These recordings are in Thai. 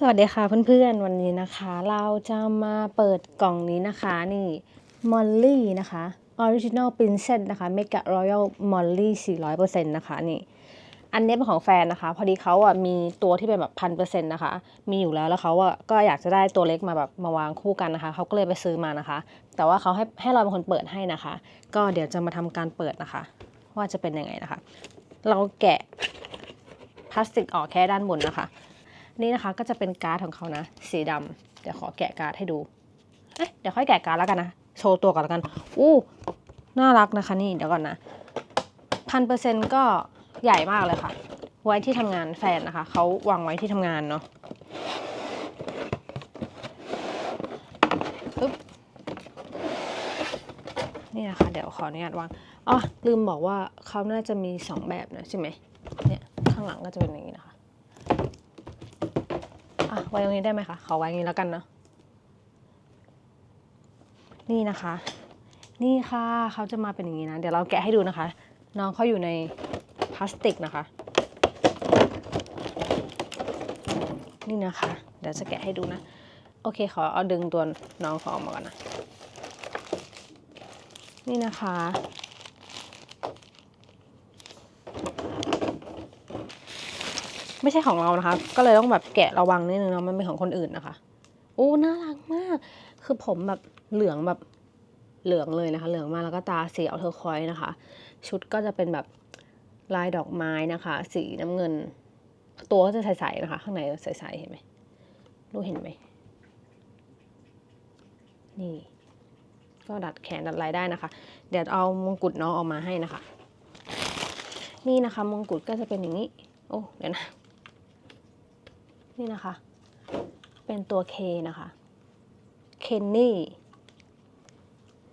สวัสดีค่ะเพื่อนๆ วันนี้นะคะ เราจะมาเปิดกล่องนี้นะคะนี่มอลลี่นะคะ Original Princess นะคะ Mega Royal Molly 400%นะคะนี่อันนี้เป็นของแฟนนะคะ พอดีเขาอะมีตัวที่เป็นแบบพันเปอร์เซ็นต์นะคะ มีอยู่แล้วแล้วเขาอะก็อยากจะได้ตัวเล็กมาแบบมาวางคู่กันนะคะเขาก็เลยไปซื้อมานะคะ แต่ว่าเขาให้ให้เราเป็นคนเปิดให้นะคะ ก็เดี๋ยวจะมาทำการเปิดนะคะ ว่าจะเป็นยังไงนะคะ เราแกะพลาสติกออกแค่ด้านบนนะคะ นี่นะคะก็จะเป็นการ์ดของเขานะ สีดำเดี๋ยวขอแกะการ์ดให้ดู เอ๊ะเดี๋ยวค่อยแกะการ์ดแล้วกันนะ โชว์ตัวก่อนแล้วกัน อู้ น่ารักนะคะนี่เดี๋ยวก่อนนะพันเปอร์เซ็นก็ใหญ่มากเลยค่ะ ไว้ที่ทำงานแฟนนะคะ เขาวางไว้ที่ทำงานเนาะปึ๊บนี่นะคะ เดี๋ยวขออนุญาตวางอ๋อลืมบอกว่าเขาน่าจะมีสองแบบนะใช่ไหมเนี่ยข้างหลังก็จะเป็นอย่างนี้นะคะ อะไว้ตรงนี้ได้ไหมคะขอไว้อย่างนี้แล้วกันเนาะนี่นะคะ นี่ค่ะเขาจะมาเป็นอย่างนี้นะ เดี๋ยวเราแกะให้ดูนะคะ น้องเขาอยู่ในพลาสติกนะคะ นี่นะคะ เดี๋ยวจะแกะให้ดูนะ โอเคขอเอาดึงตัวน้องเขาออกมาก่อนนะ นี่นะคะ ไม่ใช่ของเรานะคะ ก็เลยต้องแบบแกะระวังนิดนึงเนาะมันเป็นของคนอื่นนะคะโอ้น่ารักมาก คือผมแบบเหลืองแบบเหลืองเลยนะคะ เหลืองมากแล้วก็ตาสีเอาเทอร์คอยส์นะคะ ชุดก็จะเป็นแบบลายดอกไม้นะคะ สีน้ำเงิน ตัวก็จะใสๆนะคะ ข้างในใสๆเห็นไหมรู้เห็นไหมนี่ ก็ดัดแขนดัดลายได้นะคะ เดี๋ยวเอามงกุฎน้องออกมาให้นะคะ นี่นะคะมงกุฎก็จะเป็นอย่างนี้ โอ้เดี๋ยวนะ นี่นะคะ เป็นตัว K นะคะ เคนนี่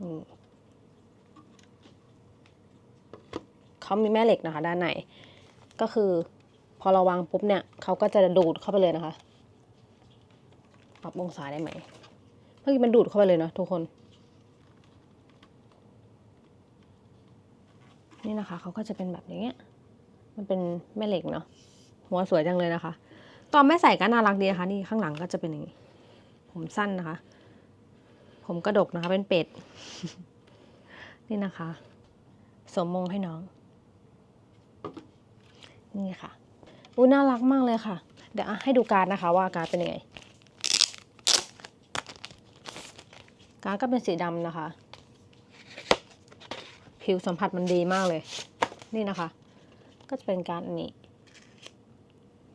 นี่เขามีแม่เหล็กนะคะ ด้านในก็คือพอเราวางปุ๊บเนี่ยเขาก็จะดูดเข้าไปเลยนะคะปรับองศาได้ไหมเมื่อกี้มันดูดเข้าไปเลยเนาะทุกคน นี่นะคะเขาก็จะเป็นแบบนี้มันเป็นแม่เหล็กเนาะหัวสวยจังเลยนะคะ ตอนไม่ใส่ก็น่ารักดีนะคะนี่ข้างหลังก็จะเป็นอย่างนี้ ผมสั้นนะคะ ผมกระดกนะคะเป็นเป็ด นี่นะคะ สมมงให้น้อง นี่ค่ะอู้น่ารักมากเลยค่ะ เดี๋ยวอะให้ดูการนะคะ ว่าการเป็นยังไง การก็เป็นสีดำนะคะ ผิวสัมผัสมันดีมากเลย นี่นะคะ ก็จะเป็นการอันนี้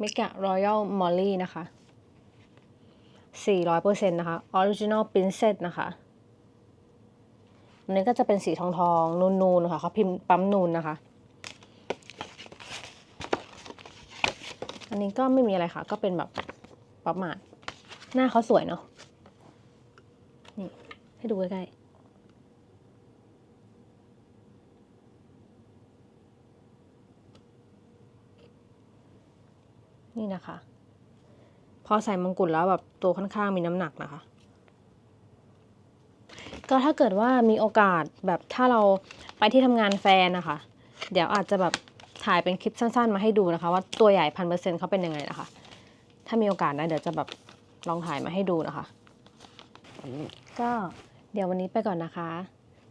เมกะรอยัลมอลลี่นะคะ 400%นะคะ Original Princess นะคะอันนี้ก็จะเป็นสีทองทองนูนๆนะคะเขาพิมพ์ปั๊มนูนนะคะ อันนี้ก็ไม่มีอะไรค่ะ ก็เป็นแบบป๊อปมาดหน้าเขาสวยเนาะนี่ให้ดูใกล้ๆ นี่นะคะ พอใส่มงกุฎแล้วแบบตัวค่อนข้างมีน้ำหนักนะคะ ก็ถ้าเกิดว่ามีโอกาสแบบถ้าเราไปที่ทำงานแฟนนะคะ เดี๋ยวอาจจะแบบถ่ายเป็นคลิปสั้น ๆ มาให้ดูนะคะ ว่าตัวใหญ่พันเปอร์เซ็นต์เขาเป็นยังไงนะคะ ถ้ามีโอกาสนะเดี๋ยวจะแบบลองถ่ายมาให้ดูนะคะ ก็เดี๋ยววันนี้ไปก่อนนะคะ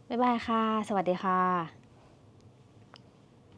บ๊ายบายค่ะ สวัสดีค่ะ